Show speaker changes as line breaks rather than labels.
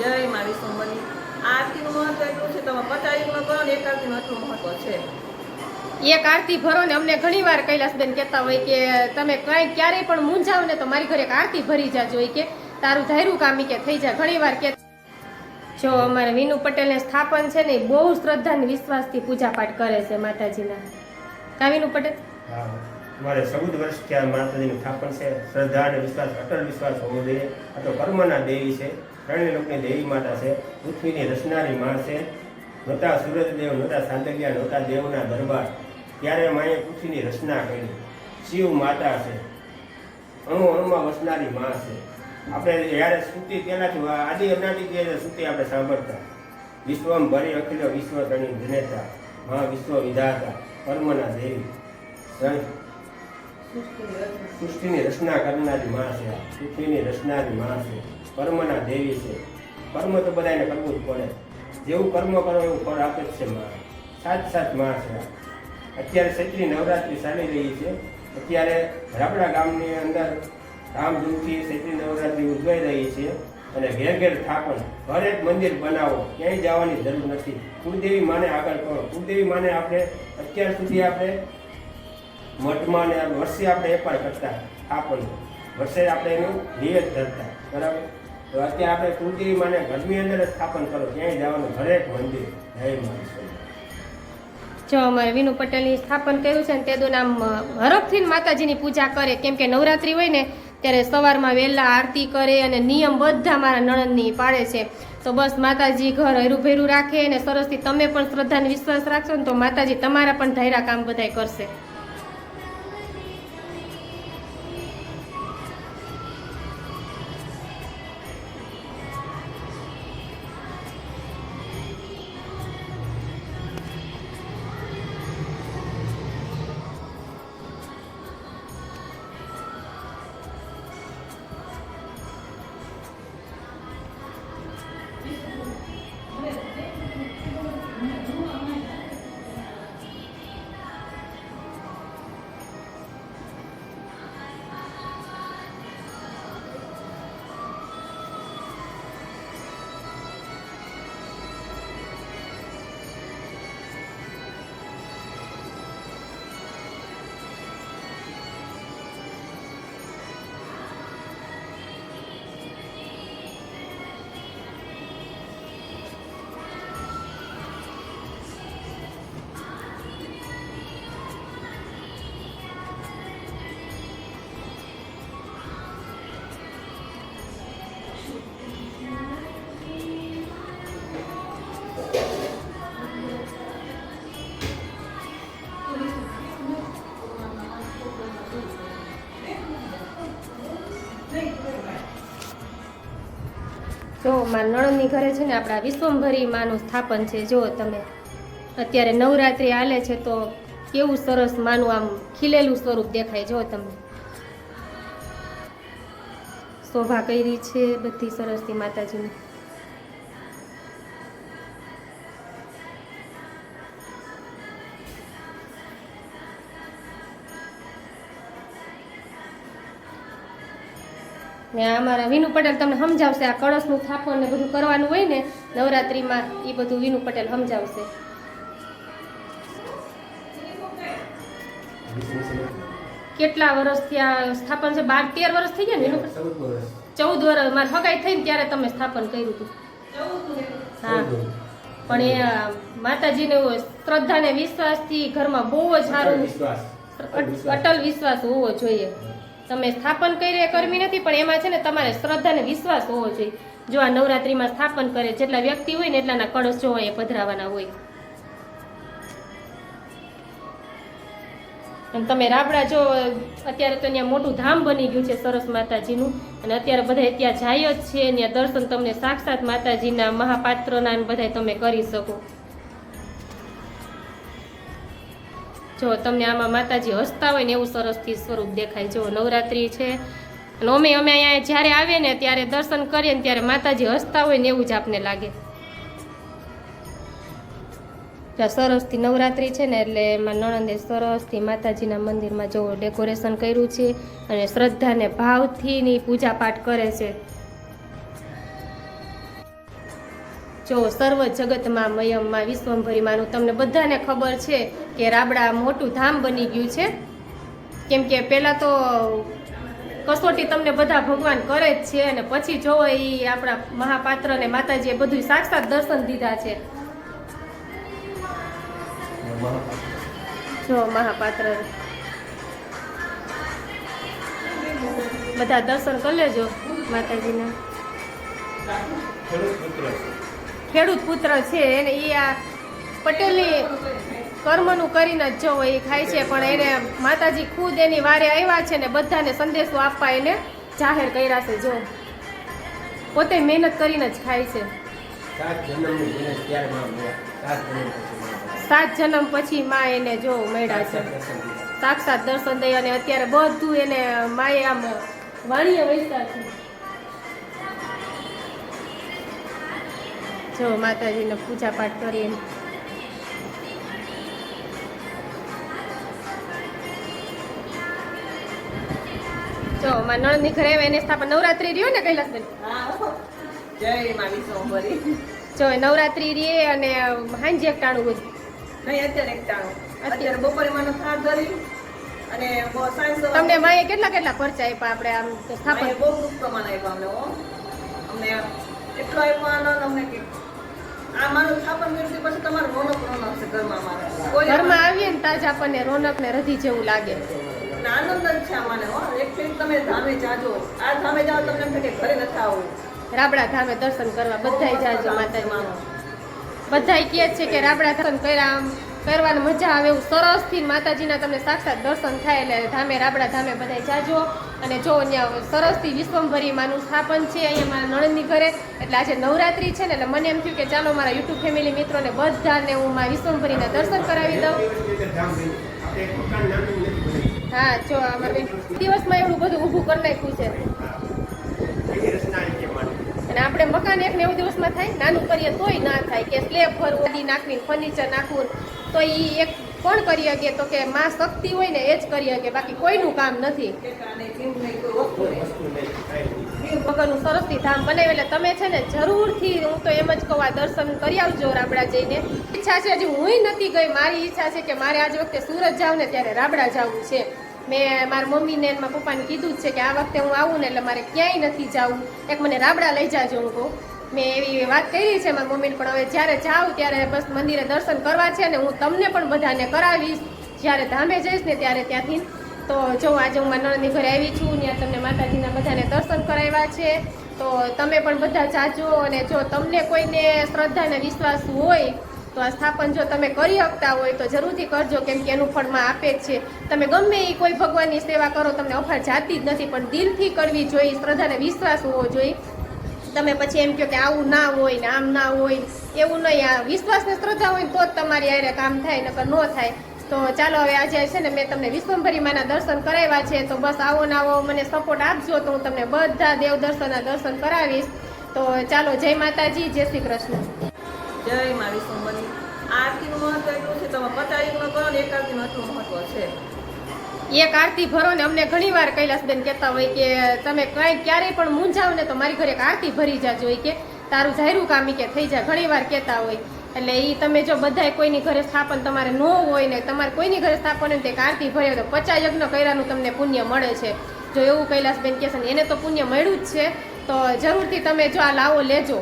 જય મા વિશ્વંભરી આ આરતીનું મહત્વ એટલું છે તમે પચાવીમાં કરો ને એક આરતીનું એટલું મહત્વ છે.
એક આરતી ભરો ને અમને ઘણી વાર કૈલાસબેન કહેતા હોય કે તમે કઈ ક્યારેય પણ મૂંઝાવ ને તો મારી ઘરે એક આરતી ભરી જાજો હોય કે. તારું ધાર્યું કામી કે થઈ જાય ઘણી વાર કે જો અમારે વિનુ પટેલને સ્થાપન છે ને બહુ શ્રદ્ધા અને વિશ્વાસથી પૂજા પાઠ કરે છે માતાજીના. કા વિનુ પટેલ?
મારે ચૌદ વર્ષથી આ માતાજીનું સ્થાપન છે. શ્રદ્ધા અને વિશ્વાસ અટલ વિશ્વાસ હોવો જોઈએ. આ તો કર્મના દેવી છે. ત્રણેય લોકની દેવી માતા છે પૃથ્વીની રચનારી માં છે. નહોતા સૂરજદેવ નહોતા સાંદગ્યા નહોતા દેવના દરબાર. ત્યારે માએ પૃથ્વીની રચના કરી. શિવ માતા છે. અણુ અણુમાં વસનારી માં છે. આપણે જ્યારે સ્તુતિ પહેલાંથી આદિ અનાદિ જે સ્તુતિ આપણે સાંભળતા. વિશ્વમ ભરી અખિલ વિશ્વ તણી જનેતા મહા વિશ્વ વિધાતા. કર્મના દેવી. સૃષ્ટિની રચના કરનારી માં છે પૃથ્વીની રચનારી માં છે. કર્મના દેવી છે. કર્મ તો બધાને કરવું જ પડે. જેવું કર્મ કરો એવું ફળ આપે જ છે માં સાત સાતમાં અત્યારે ચૈત્રી નવરાત્રિ ચાલી રહી છે. અત્યારે રાપડા ગામની અંદર ધામધૂમથી ચૈત્રી નવરાત્રિ ઉજવાઈ રહી છે. અને ઘેર ઘેર સ્થાપન ઘરે મંદિર બનાવો. ક્યાંય જવાની જરૂર નથી. કુળદેવી માને આગળ કરો કુળદેવી માને આપણે અત્યાર સુધી આપણે મઠમાં ને વર્ષે આપણે એ પણ કરતા સ્થાપન વર્ષે આપણે એનું નિવેદ ધરતા. બરાબર? અત્યારે આપણે કુળદેવી માને ઘરની અંદર સ્થાપન કરો, ક્યાંય જવાનું ઘરે મંદિર જય માતા
જો અમારે વિનુ પટેલની સ્થાપન કર્યું છે ને તે દોન આમ હરખથી માતાજીની પૂજા કરે, કેમ કે નવરાત્રી હોય ને, ત્યારે સવારમાં વહેલા આરતી કરે અને નિયમ બધા મારા નણંદની પાડે છે. તો બસ માતાજી ઘર હરું ભેરું રાખે અને સરસથી તમે પણ શ્રદ્ધાને વિશ્વાસ રાખશો ને તો માતાજી તમારા પણ ધાયરા કામ બધાય કરશે. જો માં નણંદની ઘરે છે ને આપણા વિશ્વંભરી માનું સ્થાપન છે. જો તમે અત્યારે નવરાત્રિ હાલે છે તો કેવું સરસ માનું આમ ખીલેલું સ્વરૂપ દેખાય. જો તમને શોભા કરી છે બધી સરસથી માતાજીની. ને અમારા વિનુ પટેલ તમને સમજાવશે. આ કળશનું સ્થાપન ને બધું કરવાનું હોય ને નવરાત્રિમાં એ બધું વિનુ પટેલ સમજાવશે. કેટલા વર્ષથી આ સ્થાપન છે? બાર તેર વર્ષ થઈ ગયા ને વિનુ
ચૌદ વર્ષ
વર્ષ મારે હગાઈ થઈને ત્યારે તમે સ્થાપન કર્યું હતું. હા. પણ એ માતાજીને શ્રદ્ધા ને વિશ્વાસથી ઘરમાં બહુ જ સારું અટલ વિશ્વાસ હોવો જોઈએ. તમે સ્થાપન કરી કરવી નથી, પણ એમાં છે ને તમારે શ્રદ્ધા અને વિશ્વાસ હોવો જોઈએ. જો આ નવરાત્રિમાં સ્થાપન કરે, જેટલા વ્યક્તિ હોય ને એટલાના કળશ જો એ પધરાવાના હોય. અને તમે રાબડા જો, અત્યારે તો ત્યાં મોટું ધામ બની ગયું છે સરસ માતાજીનું. અને અત્યારે બધા ત્યાં જાય જ છે, ત્યાં દર્શન તમને સાક્ષાત માતાજીના મહાપાત્રના બધા તમે કરી શકો. જો તમને આમાં માતાજી હસતા હોય ને એવું સરસથી સ્વરૂપ દેખાય. જો નવરાત્રિ છે, અને અમે અમે અહીંયા જ્યારે આવીએ ને ત્યારે દર્શન કરીએ ને ત્યારે માતાજી હસતા હોય ને એવું જ આપને લાગે. સરસથી નવરાત્રિ છે ને એટલે એમાં નણંદે સરસથી માતાજીના મંદિરમાં જો ડેકોરેશન કર્યું છે અને શ્રદ્ધાને ભાવથી ની પૂજા પાઠ કરે છે. જો સર્વ જગતમાં મયમમાં વિશ્વંભરીમાંનું તમને બધાને ખબર છે કે રાબડા મોટું ધામ બની ગયું છે. કેમ કે પહેલાં તો કસોટી તમને બધા ભગવાન કરે જ છે અને પછી જોવો એ આપણા મહાપાત્ર અને માતાજીએ બધું સાક્ષાત દર્શન દીધા છે. જો મહાપાત્ર. બધા દર્શન કરી લેજો માતાજીના.
ખેડૂત પુત્ર છે.
એને એ આ પટેલની કર્મનું કરીને જ જો એ ખાય છે પણ એને માતાજી ખુદ એની વારે આવ્યા છે ને બધાને સંદેશો આપવા એને જાહેર કર્યા છે જો. પોતે મહેનત કરીને જ ખાય છે.
સાત જન્મ પછી માં
એને જો મળ્યા છે.
સાક્ષાત દર્શન
દઈ અને અત્યારે બધું એને માએ આમ વાણીએ વૈસા છે. જો માતાજીને પૂજા પાઠ કરી મારા નણંદની ઘરે એને સ્થાપન નવરાત્રી રહ્યો ને કૈલાસબેન જો નવરાત્રી રે અને હાંજે એક ટાણું હોય.
નહીં અત્યારે એક ટાણું. અત્યારે. બપોરે માનો થાળ ધરી અને
તમને માએ કેટલા કેટલા ખર્ચા આપ્યા આપણે આમ સ્થાપન?
બહુ ખૂબ પ્રમાણ આપ્યા અમને અમને એટલો આપ્યો આનંદ અમને કે આ માનું સ્થાપન કર્યું પછી તમારું રોનક રોનક છે ઘરમાં અમારે
ઘરમાં આવીએ ને તાજ આપણને રોનક ને રધી જેવું લાગે.
આનંદ જ છે અમારે હો. એક ફેરી તમે ધામે જાજો. આ ધામે જાઓ તમને એમ કે ઘરે નથી આવવું
રાબડા ધામે દર્શન કરવા બધાય જાજો માતાજીના. બધા કહે છે કે રાબડા દર્શન કર્યા કરવાની મજા આવે એવું સરસથી માતાજીના તમને સાક્ષાત દર્શન થાય એટલે ધામે રાબડા ધામે બધાય જાજો. અને જો અહીંયા સરસથી વિશ્વંભરી માનું સ્થાપન છે અહીંયા મારા નણંદની ઘરે, એટલે આજે નવરાત્રી છે ને, એટલે મને એમ થયું કે ચાલો મારા યુટ્યુબ ફેમિલી મિત્રોને બધાને હું મારા વિશ્વંભરીના દર્શન કરાવી દઉં. હા, જો અમારે દિવસમાં એવું બધું ઊભું કરી નાખ્યું છે. અને આપણે મકાન એક નેવું દિવસમાં થાય, નાનું કરીએ તોય ના થાય કે સ્લેબ ભરવું નાખવી ફર્નિચર નાખવું, તો એ એક કોણ કરી શકે તો કે માં શક્તિ હોય ને એ જ કરી શકે, બાકી કોઈનું કામ નથી વીર ભગવાનનું સરસથી ધામ બનાવ્યું એટલે તમે છે ને જરૂરથી, હું તો એમ જ કહું, આ દર્શન કરી આવજો રાબડા જઈને. ઈચ્છા છે હજી હુંય નથી ગઈ. મારી ઈચ્છા છે કે મારે આજ વખતે સુરત જાઉં ને ત્યારે રાબડા જવું છે. મેં મારા મમ્મીને મારા પપ્પાને કીધું જ છે કે આ વખતે હું આવું ને એટલે મારે ક્યાંય નથી જવું. એક મને રાબડા લઈ જાજો હું કહું. મેં એવી વાત કરી છે મારા મમ્મીને, પણ હવે જ્યારે જાઉં ત્યારે બસ મંદિરે દર્શન કરવા છે ને હું તમને પણ બધાને કરાવીશ. જ્યારે ધામે જઈશ ને ત્યારે ત્યાંથી તો જો આજે હું મારા ઘરે આવી છું, ત્યાં તમને માતાજીના બધાને દર્શન કરાવ્યા છે. તો તમે પણ બધા જાજો અને જો તમને કોઈને શ્રદ્ધા અને વિશ્વાસ હોય, તો આ સ્થાપન જો તમે કરી શકતા હોય, તો જરૂરથી કરજો, કેમ કે એનું ફળમાં આપે જ છે. તમે ગમે એ કોઈ ભગવાનની સેવા કરો, તમને અફાર જાતી જ નથી, પણ દિલથી કરવી જોઈએ શ્રદ્ધાને વિશ્વાસ હોવો જોઈએ. તમે પછી એમ કહો કે આવું ના હોય ને આમ ના હોય, એવું નહીં. આ વિશ્વાસને શ્રદ્ધા હોય તો જ તમારી આરે કામ થાય, નકર ન થાય. તો ચાલો હવે આજે છે ને મેં તમને વિશ્વંભરીમાના દર્શન કરાવ્યા છે. તો બસ આવો ને આવો મને સપોર્ટ આપજો તો હું તમને બધા દેવ દર્શનના દર્શન કરાવીશ. તો ચાલો જય માતાજી જય શ્રી કૃષ્ણ.
જય મા વિશ્વંભરી. આરતીનું મહત્વ એટલું છે તમે પચાસ નો કરો ને એક આરતીનું એટલું મહત્વ છે.
એક આરતી ભરો ને અમને ઘણી વાર કૈલાસબેન કહેતા હોય કે તમે કઈ ક્યારેય પણ મૂંઝાવ ને તો મારી ઘરે એક આરતી ભરી જાજો હોય કે. તારું જાહેરું કામ કે થઈ જાય ઘણી વાર કહેતા હોય. એટલે એ તમે જો બધાય કોઈની ઘરે સ્થાપન તમારે ન હોય ને તમારે કોઈની ઘરે સ્થાપન હોય તે આરતી ભર્યો તો પચાસ યજ્ઞ કર્યાનું તમને પુણ્ય મળે છે. જો એવું કૈલાસબેન કહેશે ને એને તો પુણ્ય મળ્યું જ છે, તો જરૂરથી તમે જો આ લાવો લેજો.